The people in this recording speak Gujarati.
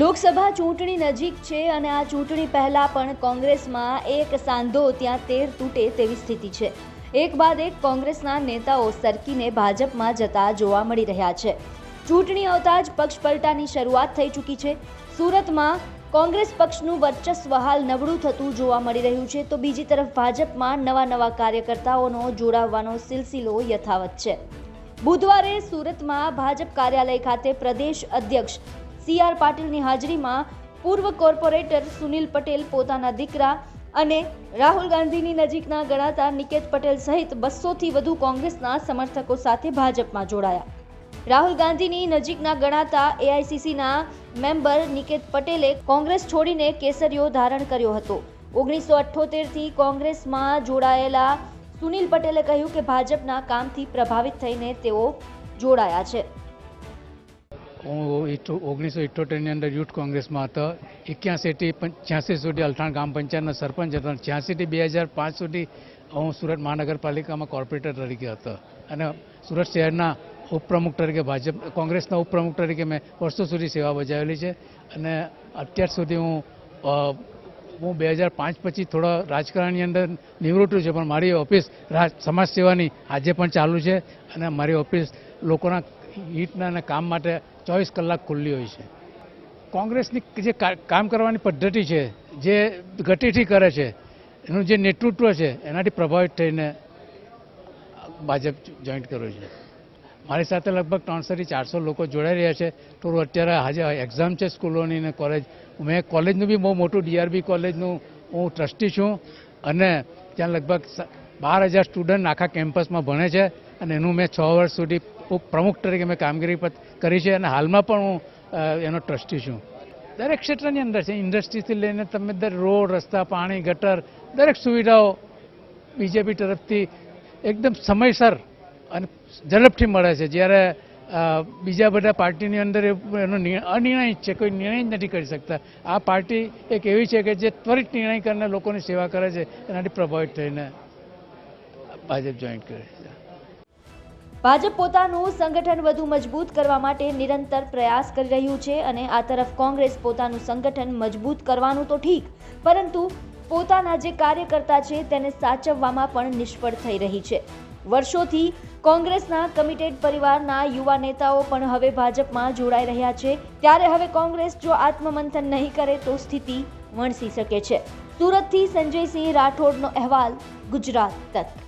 લોકસભા ચૂંટણી નજીક છે અને આ ચૂંટણી પહેલા પણ કોંગ્રેસમાં એક સાંધો ત્યાં તેર તૂટે તેવી સ્થિતિ છે. એક બાદ એક કોંગ્રેસના નેતાઓ સરકીને ભાજપમાં જતા જોવા મળી રહ્યા છે. ચૂંટણી આવતા જ પક્ષ પલટાની શરૂઆત થઈ ચૂકી છે. સુરતમાં કોંગ્રેસ પક્ષનું વર્ચસ્વ હાલ નબળું થતું જોવા મળી રહ્યું છે. તો બીજી તરફ ભાજપમાં નવા નવા કાર્યકર્તાઓનો જોડાવવાનો સિલસિલો યથાવત છે. બુધવારે સુરતમાં ભાજપ કાર્યાલય ખાતે પ્રદેશ અધ્યક્ષ સી આર પાટીલની હાજરીમાં પૂર્વ કોર્પોરેટર સુનિલ પટેલ પોતાના દીકરા અને રાહુલ ગાંધીની નજીકના ગણાતા નિકેત પટેલ સહિત બસોથી વધુ કોંગ્રેસના સમર્થકો સાથે ભાજપમાં જોડાયા. રાહુલ ગાંધીની નજીકના ગણાતા એઆઈસીસીના મેમ્બર નિકેત પટેલે કોંગ્રેસ છોડીને કેસરીઓ ધારણ કર્યો હતો. ઓગણીસો અઠ્ઠોતેરથી કોંગ્રેસમાં જોડાયેલા સુનિલ પટેલે કહ્યું કે ભાજપના કામથી પ્રભાવિત થઈને તેઓ જોડાયા છે. ઓગણીસો ઇઠ્ઠોતેરની અંદર યુથ કોંગ્રેસમાં હતો. એક્યાસીથી છ્યાસી સુધી અલથાણ ગ્રામ પંચાયતના સરપંચ હતો. છ્યાસીથી બે હજાર પાંચ સુધી હું સુરત મહાનગરપાલિકામાં કોર્પોરેટર તરીકે હતો. અને સુરત શહેરના ઉપપ્રમુખ તરીકે ભાજપ, કોંગ્રેસના ઉપપ્રમુખ તરીકે મેં વર્ષો સુધી સેવા બજાવેલી છે. અને અત્યાર સુધી હું હું બે હજાર પાંચ પછી થોડા રાજકારણની અંદર નિવૃત્ત છું, પણ મારી ઓફિસ રાજ સમાજ સેવાની આજે પણ ચાલુ છે. અને મારી ઓફિસ લોકોના હિતના અને કામ માટે ચોવીસ કલાક ખુલ્લી હોય છે. કોંગ્રેસની જે કામ કરવાની પદ્ધતિ છે, જે ગતિથી કરે છે, એનું જે નેતૃત્વ છે, એનાથી પ્રભાવિત થઈને ભાજપ જોઈન્ટ કર્યું છે. મારી સાથે લગભગ ત્રણસોથી ચારસો લોકો જોડાઈ રહ્યા છે. થોડું અત્યારે આજે એક્ઝામ છે સ્કૂલોની ને કોલેજ મેં કોલેજનું બી બહુ મોટું ડીઆરબી કોલેજનું હું ટ્રસ્ટી છું. અને ત્યાં લગભગ બાર હજાર સ્ટુડન્ટ આખા કેમ્પસમાં ભણે છે અને એનું મેં છ વર્ષ સુધી પ્રમુખ તરીકે મેં કામગીરી કરી છે અને હાલમાં પણ હું એનો ટ્રસ્ટી છું. દરેક ક્ષેત્રની અંદર છે. ઇન્ડસ્ટ્રીથી લઈને તમે દર રોડ, રસ્તા, પાણી, ગટર, દરેક સુવિધાઓ બીજેપી તરફથી એકદમ સમયસર અને ઝડપથી મળે છે. જ્યારે બીજા બધા પાર્ટીની અંદર એનો નિર્ણય અનિર્ણય છે. કોઈ નિર્ણય જ નથી કરી શકતા. આ પાર્ટી એક એવી છે કે જે ત્વરિત નિર્ણય કરીને લોકોની સેવા કરે છે. એનાથી પ્રભાવિત થઈને. ભાજપ જોઈન કરે છે. ભાજપ પોતાનું સંગઠન વધુ મજબૂત કરવા માટે નિરંતર પ્રયાસ કરી રહ્યું છે અને આ તરફ કોંગ્રેસ પોતાનું સંગઠન મજબૂત કરવાનું તો ઠીક, પરંતુ પોતાના જે કાર્યકર્તા છે તેને સાચવવામાં પણ નિષ્ફળ થઈ રહી છે. વર્ષોથી કોંગ્રેસના કમિટેડ પરિવારના યુવા નેતાઓ પણ હવે ભાજપમાં જોડાઈ રહ્યા છે. ત્યારે હવે કોંગ્રેસ જો આત્મમંથન નહીં કરે તો સ્થિતિ વણસી શકે છે. સુરતથી સંજયસિંહ રાઠોડનો અહેવાલ, ગુજરાત તક.